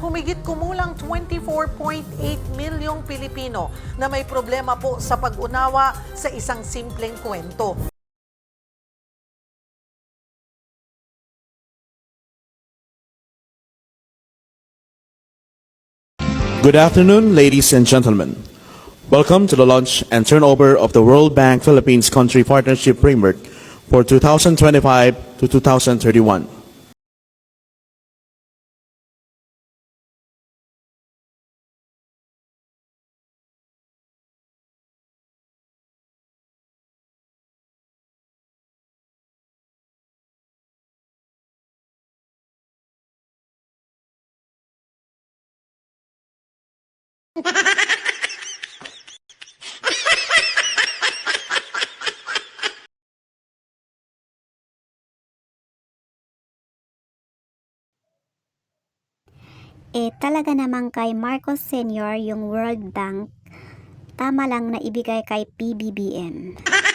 humigit kumulang 24.8 milyong Pilipino na may problema po sa pag-unawa sa isang simpleng kwento. Good afternoon, ladies and gentlemen. Welcome to the launch and turnover of the World Bank Philippines Country Partnership Framework for 2025 to 2031. Eh talaga namang kay Marcos Sr. yung World Bank, tama lang na ibigay kay PBBM.